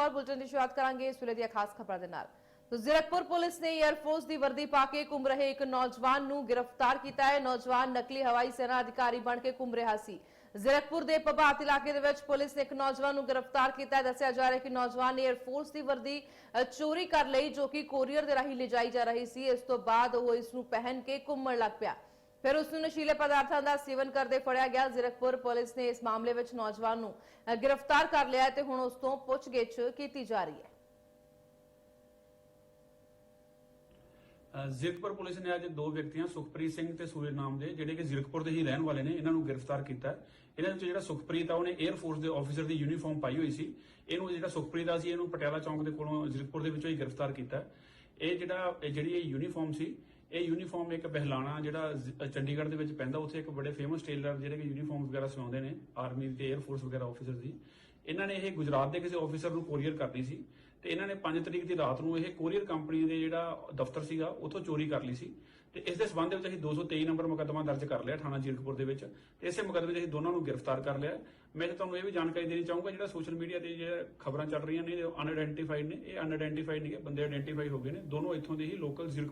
Kaur bulletin ਦੀ ਸ਼ੁਰੂਆਤ ਕਰਾਂਗੇ ਇਸ ਵੇਲੇ ਦੀਆਂ ਖਾਸ ਖਬਰਾਂ ਦੇ ਨਾਲ। ਤੋ ਜ਼ੀਰਕਪੁਰ ਪੁਲਿਸ ਨੇ 에ਅਰ ਦੀ ਵਰਦੀ ਪਾ ਕੇ ਘੁੰਮ ਰਹੇ ਇੱਕ ਨੌਜਵਾਨ ਨੂੰ ਗ੍ਰਿਫਤਾਰ ਕੀਤਾ ਹੈ। ਨੌਜਵਾਨ ਨਕਲੀ ਹਵਾਈ ਸੈਨਾ ਅਧਿਕਾਰੀ ਬਣ ਕੇ ਘੁੰਮ ਰਿਹਾ ਸੀ। ਜ਼ੀਰਕਪੁਰ ਦੇ ਪਬਾਤ ਇਲਾਕੇ ਦੇ ਵਿੱਚ ਪੁਲਿਸ ਨੇ ਇੱਕ ਨੌਜਵਾਨ ਨੂੰ ਗ੍ਰਿਫਤਾਰ ਕੀਤਾ ਹੈ। ਦੱਸਿਆ ਜਾ ਰਿਹਾ ਹੈ ਕਿ ਨੌਜਵਾਨ ਨੇ 에ਅਰ ਫੋਰਸ ਦੀ ਵਰਦੀ ਚੋਰੀ ਕਰ ਲਈ ਜੋ ਕਿ ਕੋਰੀਅਰ ਦੇ ਰਾਹੀਂ ਲਿਜਾਈ ਜਾ ਰਹੀ ਸੀ। ਇਸ ਤੋਂ ਬਾਅਦ ਉਹ ਇਸ ਨੂੰ ਪਹਿਨ ਕੇ ਘੁੰਮਣ ਲੱਗ ਪਿਆ। ਫਿਰ ਉਸ ਨੂੰ ਨਸ਼ੀਲੇ ਪਦਾਰਥਾਂ ਦਾ ਸੇਵਨ ਕਰਦੇ ਫੜਿਆ ਗਿਆ। ਜ਼ੀਰਕਪੁਰ ਪੁਲਿਸ ਨੇ ਇਸ ਮਾਮਲੇ ਵਿੱਚ ਨੌਜਵਾਨ ਨੂੰ ਗ੍ਰਿਫਤਾਰ ਕਰ ਲਿਆ ਹੈ ਤੇ ਹੁਣ ਉਸ ਤੋਂ ਪੁੱਛਗਿੱਛ ਕੀਤੀ ਜਾ ਰਹੀ ਹੈ। ਅ, ਪੁਲਿਸ ਨੇ ਅੱਜ ਦੋ ਵਿਅਕਤੀਆਂ ਸੁਖਪ੍ਰੀਤ ਸਿੰਘ ਤੇ ਸੂਰਜ ਨਾਮ ਦੇ ਜਿਹੜੇ ਕਿ ਜ਼ੀਰਕਪੁਰ ਦੇ ਹੀ ਰਹਿਣ ਵਾਲੇ ਨੇ ਇਹਨਾਂ ਨੂੰ ਗ੍ਰਿਫਤਾਰ ਕੀਤਾ। ਇਹਨਾਂ ਵਿੱਚ ਜਿਹੜਾ ਸੁਖਪ੍ਰੀਤ ਆ ਉਹਨੇ 에ਅਰ ਫੋਰਸ ਦੇ ਆਫੀਸਰ ਦੀ ਯੂਨੀਫਾਰਮ ਪਾਈ ਹੋਈ ਸੀ। ਇਹਨੂੰ ਜਿਹੜਾ ਸੁਖਪ੍ਰੀਤ ਆ ਸੀ ਇਹਨੂੰ ਪਟਿਆਲਾ ਚੌਂਕ ਦੇ ਕੋਲੋਂ ਜ਼ੀਰਕਪੁਰ ਦੇ ਵਿੱਚੋਂ ਹੀ ਗ੍ਰਿਫਤਾਰ ਕੀਤਾ। ਇਹ ਜਿਹੜਾ, ਇਹ ਜਿਹੜੀ ਇਹ ਯੂਨੀਫਾਰਮ ਸੀ, ਇਹ ਯੂਨੀਫਾਰਮ ਇੱਕ ਬਹਿਲਾਣਾ ਜਿਹੜਾ ਜ਼- ਚੰਡੀਗੜ੍ਹ ਦੇ ਵਿੱਚ ਪੈਂਦਾ, ਉੱਥੇ ਇੱਕ ਬੜੇ ਫੇਮਸ ਟੇਲਰ ਜਿਹੜੇ ਕਿ ਯੂਨੀਫਾਰਮ ਵਗੈਰਾ ਸਿਲਾਉਂਦੇ ਨੇ ਆਰਮੀ ਤੇ 에ਅਰ ਫੋਰਸ ਵਗੈਰਾ ਆਫੀਸਰ ਦੀ। ਇਹਨਾਂ ਨੇ ਇਹ ਗੁਜਰਾਤ ਦੇ ਕਿਸੇ ਆਫੀਸਰ ਨੂੰ ਕੋਰੀਅਰ ਕਰਨੀ ਸੀ ਤੇ ਇਹਨਾਂ ਨੇ 5 ਤਰੀਕ ਦੀ ਰਾਤ ਨੂੰ ਇਹ ਕੋਰੀਅਰ ਕੰਪਨੀ ਦੇ ਜਿਹੜਾ ਦਫ਼ਤਰ ਸੀਗਾ, ਉੱਥੋਂ ਚੋਰੀ ਕਰ ਲਈ ਸੀ। ਤੇ ਇਸ ਦੇ ਸਬੰਧ ਵਿੱਚ ਅਸੀਂ 223 ਨੰਬਰ ਮੁਕੱਦਮਾ ਦਰਜ ਕਰ ਲਿਆ ਥਾਣਾ ਜੀਰਕਪੁਰ ਦੇ ਵਿੱਚ ਤੇ ਇਸੇ ਮੁਕੱਦਮੇ 'ਚ ਅਸੀਂ ਦੋਨਾਂ ਨੂੰ ਗ੍ਰਿਫਤਾਰ ਕਰ ਲਿਆ। ਮੈਂ ਤੁਹਾਨੂੰ ਇਹ ਵੀ ਜਾਣਕਾਰੀ ਦੇਣੀ ਚਾਹੂੰਗਾ, ਜਿਹੜਾ ਸੋਸ਼ਲ ਮੀਡੀਆ ਤੇ ਜਿਹੜਾ ਖਬਰਾਂ ਚੱਲ ਰਹੀਆਂ ਨੇ ਅਨਆਇਡੈਂਟੀਫਾਈਡ ਨੇ, ਇਹ ਅਨਆਇਡੈਂਟੀਫਾਈਡ ਨਹੀਂ ਹੈ ਬੰਦੇ ਆਇਡੈਂਟੀਫਾਈ ਹੋ ਗਏ ਨੇ, ਦੋਨੋਂ ਇੱਥੋਂ ਦੇ ਹੀ ਲੋਕਲ ਜ਼ੀਰਕਪੁਰ